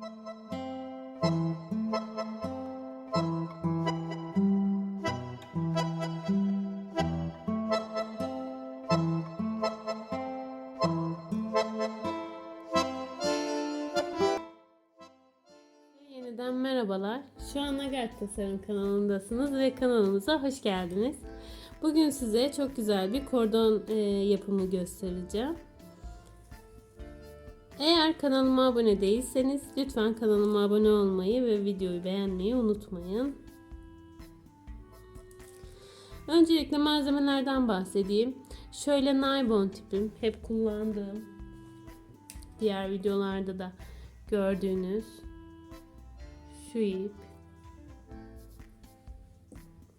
Yeniden merhabalar. Şu an Nagart Tasarım kanalındasınız ve kanalımıza hoş geldiniz. Bugün size çok güzel bir kordon e, yapımı göstereceğim. Eğer kanalıma abone değilseniz lütfen kanalıma abone olmayı ve videoyu beğenmeyi unutmayın. Öncelikle malzemelerden bahsedeyim. Şöyle naylon tipim, hep kullandığım, diğer videolarda da gördüğünüz şu ip,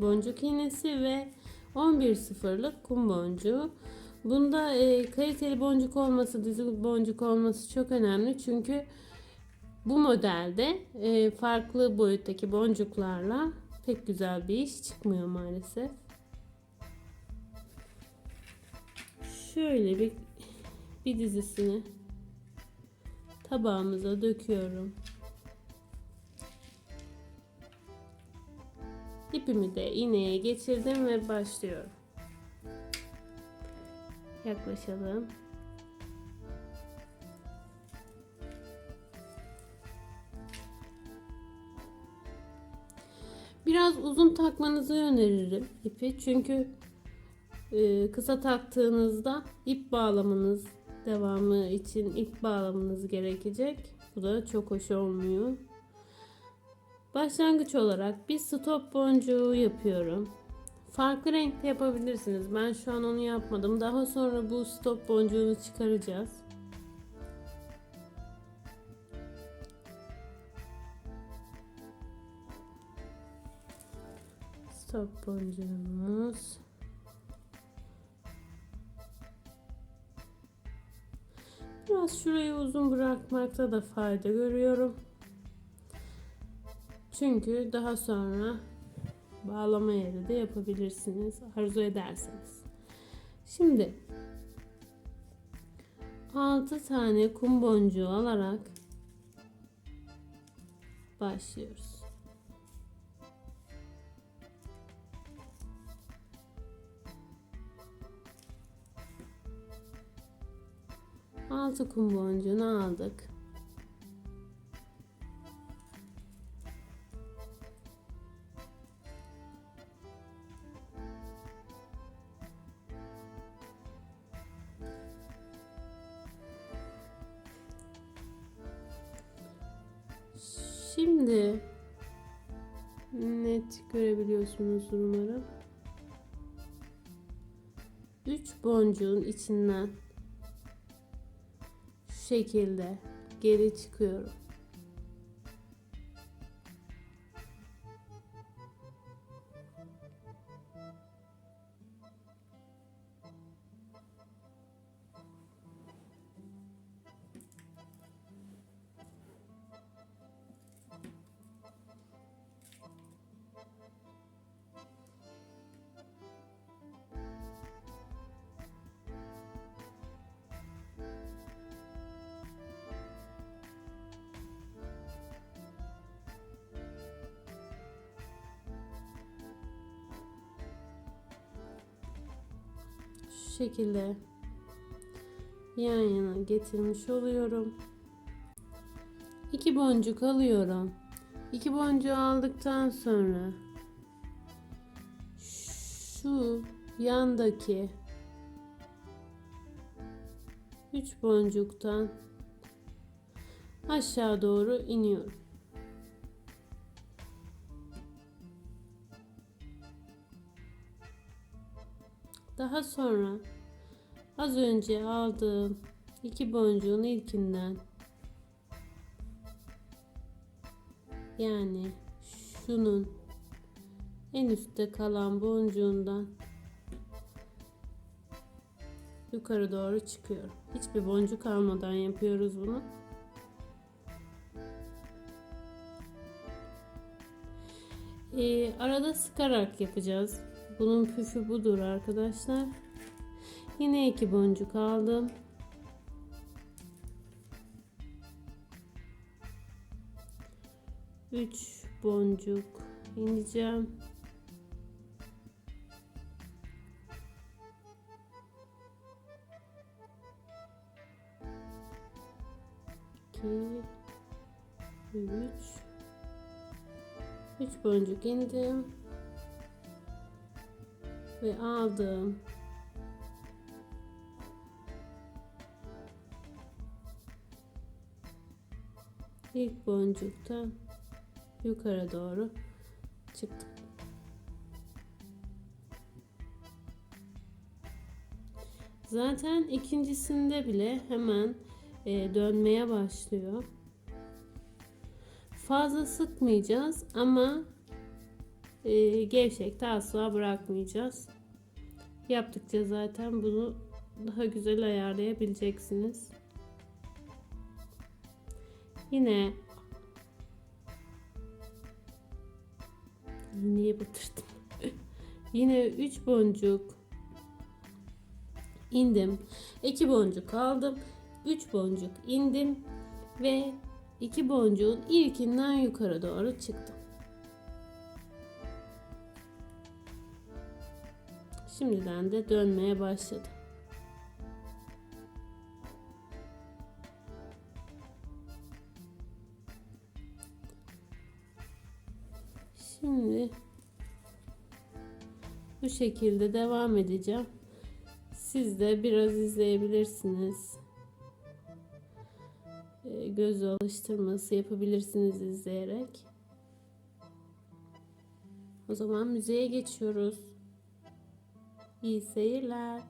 boncuk iğnesi ve 11 sıfırlık kum boncuğu. Bunda e, kaliteli boncuk olması, dizi boncuk olması çok önemli çünkü bu modelde e, farklı boyuttaki boncuklarla pek güzel bir iş çıkmıyor maalesef. Şöyle bir bir dizisini tabağımıza döküyorum. İpimi de iğneye geçirdim ve başlıyorum. Yaklaşalım. Biraz uzun takmanızı öneririm ipi. Çünkü e, kısa taktığınızda ip bağlamanız devamı için ip bağlamanız gerekecek. Bu da çok hoş olmuyor. Başlangıç olarak bir stop boncuğu yapıyorum. Farklı renkte yapabilirsiniz. Ben şu an onu yapmadım. Daha sonra bu stop boncuğunu çıkaracağız. Stop boncuğumuz. Biraz şurayı uzun bırakmakta da fayda görüyorum. Çünkü daha sonra bağlama yeri de yapabilirsiniz arzu ederseniz. Şimdi 6 tane kum boncuğu alarak başlıyoruz. Altı kum boncuğunu aldık. Görebiliyorsunuz umarım. 3 boncuğun içinden şu şekilde geri çıkıyorum. Şekilde yan yana getirmiş oluyorum. İki boncuk alıyorum. İki boncuğu aldıktan sonra şu yandaki üç boncuktan aşağı doğru iniyorum. Daha sonra az önce aldığım iki boncuğun ilkinden yani şunun en üstte kalan boncuğundan yukarı doğru çıkıyorum. Hiçbir boncuk almadan yapıyoruz bunu. Ee, arada sıkarak yapacağız. Bunun püfü budur arkadaşlar. Yine iki boncuk aldım. 3 boncuk ineceğim. İki, üç, üç boncuk indim ve aldım. İlk boncuktan yukarı doğru çıktım. Zaten ikincisinde bile hemen e, dönmeye başlıyor. Fazla sıkmayacağız ama e, gevşekte asla bırakmayacağız. Yaptıkça zaten bunu daha güzel ayarlayabileceksiniz. Yine iğneyi batırdım. Yine 3 boncuk indim. 2 boncuk aldım. 3 boncuk indim ve 2 boncuğun ilkinden yukarı doğru çıktım. Şimdiden de dönmeye başladı. Bu şekilde devam edeceğim. Siz de biraz izleyebilirsiniz. Ee, Göz alıştırması yapabilirsiniz izleyerek. O zaman müziğe geçiyoruz. İyi seyirler.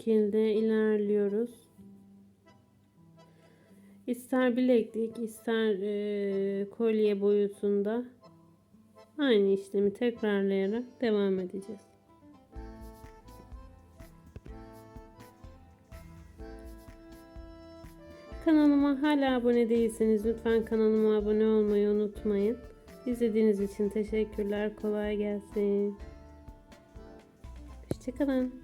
Şekilde ilerliyoruz. İster bileklik, ister e, kolye boyutunda aynı işlemi tekrarlayarak devam edeceğiz. Kanalıma hala abone değilseniz lütfen kanalıma abone olmayı unutmayın. İzlediğiniz için teşekkürler. Kolay gelsin. Hoşçakalın.